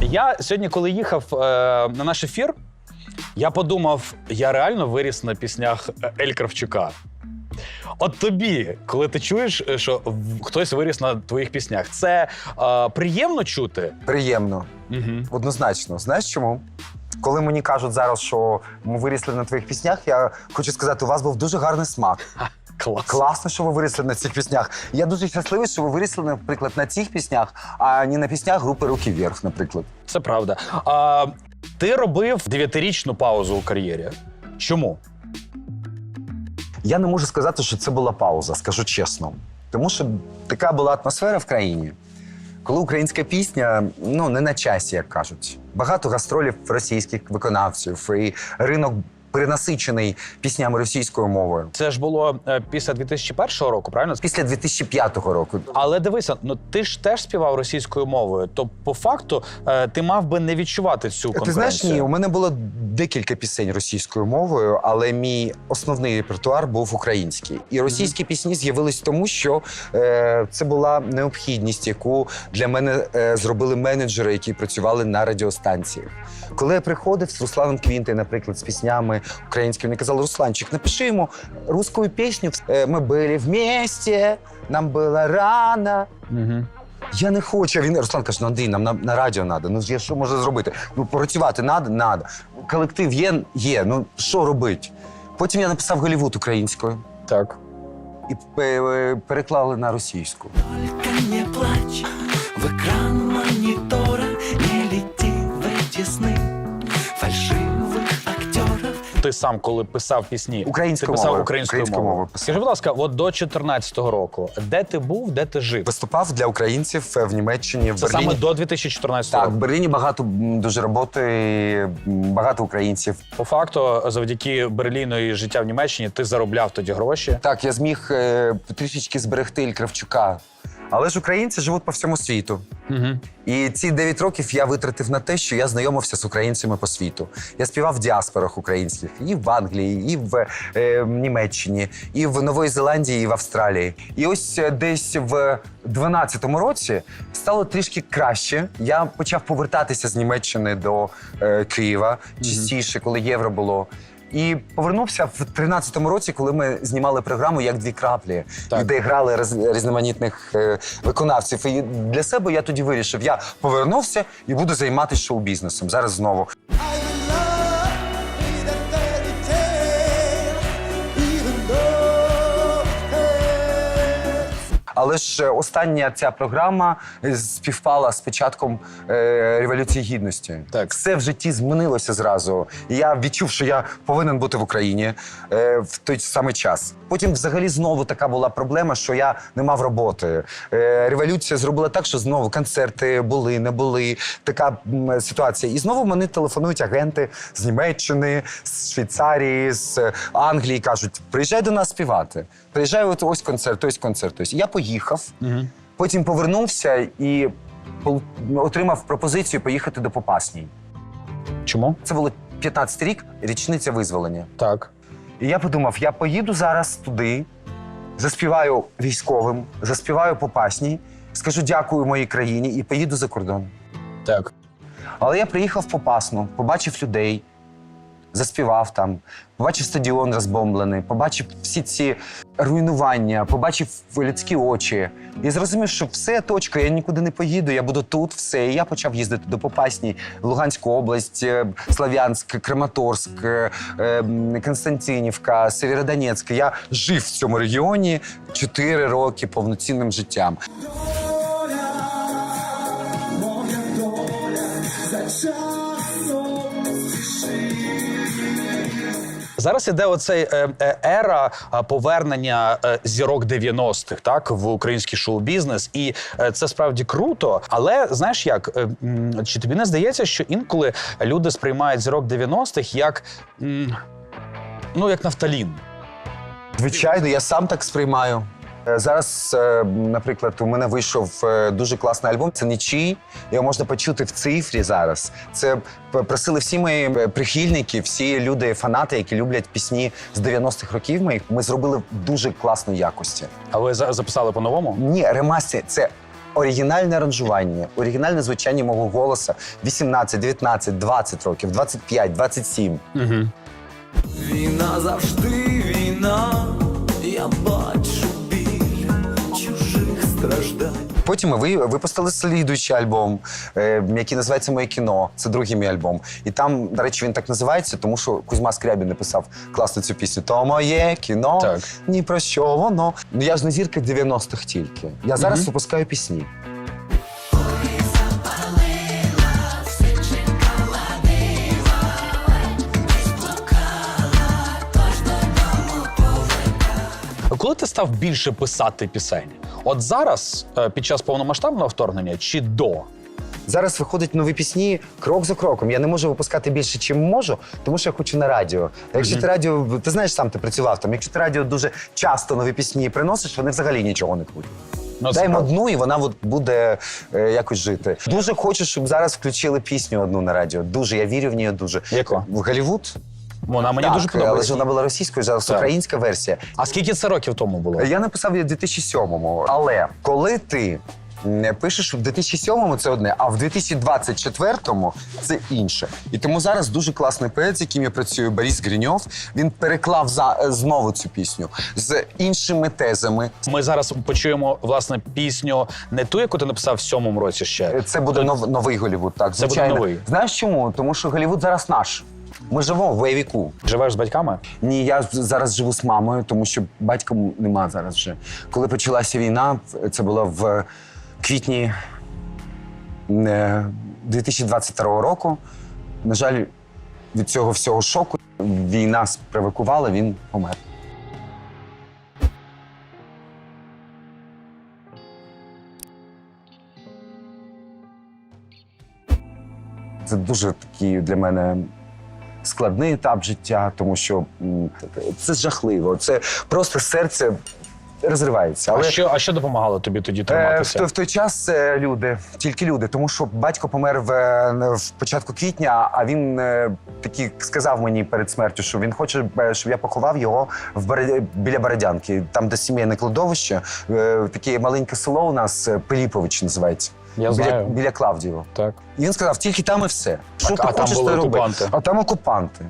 Я сьогодні, коли їхав е, на наш ефір, я подумав, я реально виріс на піснях Ель Кравчука. От тобі, коли ти чуєш, е, що хтось виріс на твоїх піснях, це е, приємно чути. Приємно, Угу. однозначно. Знаєш чому? Коли мені кажуть зараз, що ми вирісли на твоїх піснях, я хочу сказати, у вас був дуже гарний смак. Клас. Класно, що ви виросли на цих піснях. Я дуже щасливий, що ви виросли, наприклад, на цих піснях, а не на піснях групи Руки вверх, наприклад. Це правда. А, ти робив дев'ятирічну паузу у кар'єрі. Чому? Я не можу сказати, що це була пауза, скажу чесно. Тому що така була атмосфера в країні, коли українська пісня ну не на часі, як кажуть. Багато гастролів російських виконавців, і ринок перенасичений піснями російською мовою. Це ж було е, після 2001 року, правильно? Після 2005 року. Але дивися, ну ти ж теж співав російською мовою. То по факту е, ти мав би не відчувати цю конкуренцію. Ти знаєш, ні, у мене було декілька пісень російською мовою, але мій основний репертуар був український. І російські пісні з'явились тому, що е, це була необхідність, яку для мене е, зробили менеджери, які працювали на радіостанціях. Коли я приходив з Русланом Квінтою, наприклад, з піснями українськими, вони казали: Русланчик, напиши йому русскую пісню. Е, Ми були вместе, нам було рано. Угу. Я не хочу. Він Руслан каже, ну Андрій, нам на, на радіо треба. Ну я що можу зробити? Ну працювати треба? Треба. Колектив є, є. Ну що робити? Потім я написав Голівуд українською Так. і пе- переклали на російську. Только не Ти сам, коли писав пісні, Українською ти писав мовою. українською, Українською мовою. мовою писав. Скажи, будь ласка, от до 14-го року, де ти був, де ти жив? Виступав для українців е, в Німеччині, в Це Берліні. саме до 2014 Так, в року. Берліні багато м, дуже роботи, м, багато українців. По факту, завдяки Берліну і життя в Німеччині, ти заробляв тоді гроші. Так, я зміг е, трішечки зберегти Іль Кравчука. Але ж українці живуть по всьому світу. Угу. І ці 9 років я витратив на те, що я знайомився з українцями по світу. Я співав в діаспорах українських і в Англії, і в е, Німеччині, і в Нової Зеландії, і в Австралії. І ось е, десь в 12-му році стало трішки краще. Я почав повертатися з Німеччини до е, Києва частіше, коли євро було. І повернувся в 13-му році, коли ми знімали програму як дві краплі, Так. де грали роз- різноманітних е, виконавців. І для себе я тоді вирішив, я повернувся і буду займатися шоу-бізнесом. Зараз знову. Але ж е, остання ця програма е, співпала з початком е, Революції Гідності. Так. Все в житті змінилося зразу. І я відчув, що я повинен бути в Україні е, в той самий час. Потім, взагалі, знову така була проблема, що я не мав роботи. Е, революція зробила так, що знову концерти були, не були. Така м, ситуація. І знову мені телефонують агенти з Німеччини, з Швейцарії, з Англії. кажуть: приїжджай до нас співати. Приїжджай, от ось концерт, ось концерт. Ось. Я поїхав, Угу. потім повернувся і отримав пропозицію поїхати до Попасній. Чому? Це було 15 рік, річниця визволення. Так. І я подумав: я поїду зараз туди, заспіваю військовим, заспіваю Попасній, скажу дякую моїй країні і поїду за кордон. Так. Але я приїхав в Попасну, побачив людей, заспівав там, побачив стадіон розбомблений, побачив всі ці руйнування, побачив людські очі. І зрозумів, що все точка, я нікуди не поїду, я буду тут, все. І я почав їздити до Попасні, Луганську область, е, Слов'янськ, Краматорськ, е, Константинівка, Сєвєродонецьк. Я жив в цьому регіоні 4 роки повноцінним життям. Зараз іде оцей е, е, ера повернення е, зірок 90-х, так в український шоу-бізнес, і це справді круто. Але знаєш як, чи тобі не здається, що інколи люди сприймають зірок 90-х як ну як нафталін? Звичайно, я сам так сприймаю. Е, Зараз, е, наприклад, у мене вийшов е, дуже класний альбом. Це нічий. Його можна почути в цифрі зараз. Це просили всі мої прихильники, всі люди, фанати, які люблять пісні з 90-х років. Моїх ми зробили в дуже класної якості. А ви записали по-новому? Ні, ремастер це оригінальне аранжування, оригінальне звучання мого голоса 18, 19, 20 років, 25, 27. Угу. Війна завжди війна, я бачу Потім ми ви- випустили слідуючий альбом, е, який називається Моє кіно. Це другий мій альбом. І там, до речі, він так називається, тому що Кузьма Скрябін написав класно цю пісню. То моє кіно, Так. ні про що воно. Ну я ж не зірка 90-х тільки. Я зараз випускаю пісні. Коли ти став більше писати пісень? От зараз, е, під час повномасштабного вторгнення, чи до? Зараз виходять нові пісні крок за кроком. Я не можу випускати більше, чим можу, тому що я хочу на радіо. А Якщо ти радіо, ти знаєш, сам ти працював там. Якщо ти радіо дуже часто нові пісні приносиш, вони взагалі нічого не будуть. Ну, Дай їм одну, і вона от буде е, якось жити. Дуже хочу, щоб зараз включили пісню одну на радіо. Дуже я вірю в неї дуже. Яку? В Голівуд? Вона мені так, дуже але ж подобається. вона була російською, зараз Так. українська версія. А скільки це років тому було? Я написав її в 2007-му. Але коли ти пишеш в 2007-му це одне, а в 2024-му це інше. І тому зараз дуже класний поет, з яким я працюю, Борис Гриньов, він переклав за, е, знову цю пісню з іншими тезами. Ми зараз почуємо власне пісню не ту, яку ти написав в сьомому році ще. Це буде нов, новий Голівуд, так, Це буде звичайно. новий. Знаєш чому? Тому що Голівуд зараз наш. Ми живемо в бойовіку. Живеш з батьками? Ні, я зараз живу з мамою, тому що батька нема зараз вже. Коли почалася війна, це було в квітні е, 2022 року. На жаль, від цього всього шоку війна спровокувала, він помер. Це дуже такий для мене складний етап життя, тому що це жахливо. Це просто серце розривається. А що, а що допомагало тобі тоді Е, в, триматися? той, в той час е, люди, тільки люди, тому що батько помер в, е, в початку квітня, а він е, таки сказав мені перед смертю, що він хоче, е, щоб я поховав його в Боро- біля Бородянки, там, де сімейне кладовище, е, таке маленьке село у нас е, Пиліпович називається. Я біля, знаю. біля Клавдієва. Так. І він сказав, тільки там і все. Що Так, ти а там хочеш, були то й роби. окупанти. А там окупанти.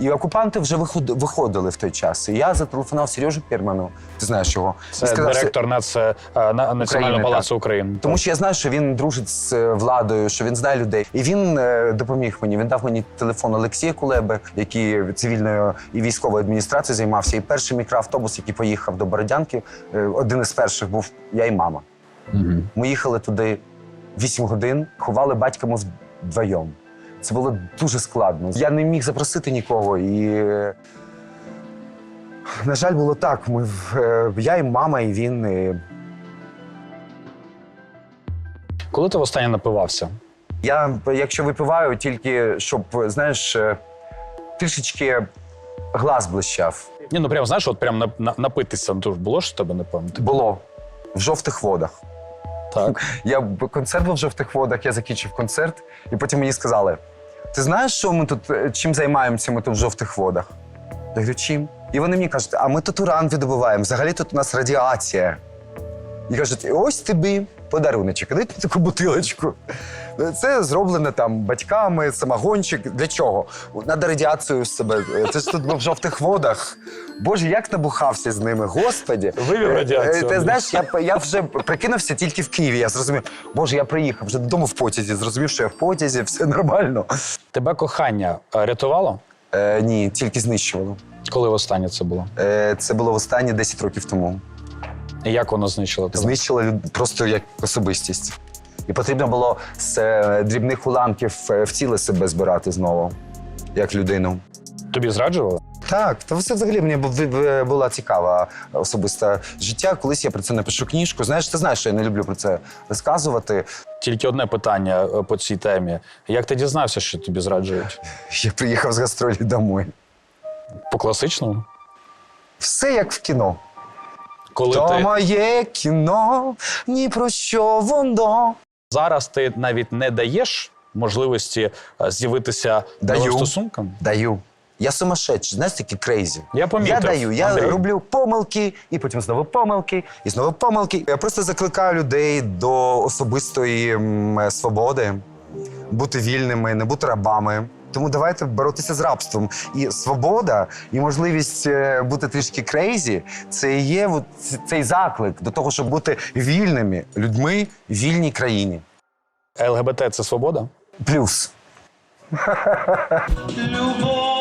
І окупанти вже виход- виходили в той час. І я зателефонував Сережу Пірману, ти знаєш його. Це сказав, директор нац, е, на- Національного палацу України. тому що я знаю, що він дружить з е, владою, що він знає людей. І він е, допоміг мені. Він дав мені телефон Олексія Кулеби, який цивільною і військовою адміністрацією займався. І перший мікроавтобус, який поїхав до Бородянки, один із перших був я і мама. Мгм. Ми їхали туди 8 годин, ховали батька ми вдвоєм. Це було дуже складно. Я не міг запросити нікого. І, на жаль, було так. Ми, е, я і мама, і він. І... Коли ти востаннє напивався? Я, якщо випиваю, тільки щоб, знаєш, е, трішечки глаз блищав. Ні, ну прям знаєш, от прям на, на, напитися. Ну, то ж було ж тебе, напевно. Було в жовтих водах. Так. Я концерт був в жовтих водах, я закінчив концерт, і потім мені сказали: ти знаєш, що ми тут е, чим займаємося ми тут в жовтих водах? Я говорю, чим? І вони мені кажуть, а ми тут уран видобуваємо, взагалі тут у нас радіація. І кажуть, ось тобі подаруночок, дайте таку бутилочку. Це зроблено там батьками, самогончик. Для чого? Надо радіацію з себе. Це ж тут ми в жовтих водах. Боже, як набухався з ними, господі. Вивів Е, радіацію. е, Ти знаєш, я, я вже прикинувся тільки в Києві. Я зрозумів, боже, я приїхав вже додому в потязі. Зрозумів, що я в потязі, все нормально. Тебе кохання е, рятувало? Е, ні, тільки знищувало. Коли востаннє це було? Е, це було останні 10 років тому. І як воно знищило тебе? Знищило люд- просто як особистість. І потрібно було з е, дрібних уламків е, в ціле себе збирати знову, як людину. Тобі зраджували? Так, та все взагалі мені бу- була цікава особисте життя. Колись я про це напишу книжку. Знаєш, ти знаєш, що я не люблю про це розказувати. Тільки одне питання е, по цій темі. Як ти дізнався, що тобі зраджують? Я приїхав з гастролі домой. По класичному? Все як в кіно. Коли То ти моє кіно, ні про що воно. зараз ти навіть не даєш можливості е, з'явитися Даю. новим стосункам? Даю. Я сумасшедший, знаєш, такі крейзі. Я помітив, Я даю, я Андрій. роблю помилки, і потім знову помилки, і знову помилки. Я просто закликаю людей до особистої м, свободи, бути вільними, не бути рабами. Тому давайте боротися з рабством. І свобода, і можливість е, бути трішки крейзі це і є от цей заклик до того, щоб бути вільними людьми в вільній країні. ЛГБТ це свобода? Плюс. Любов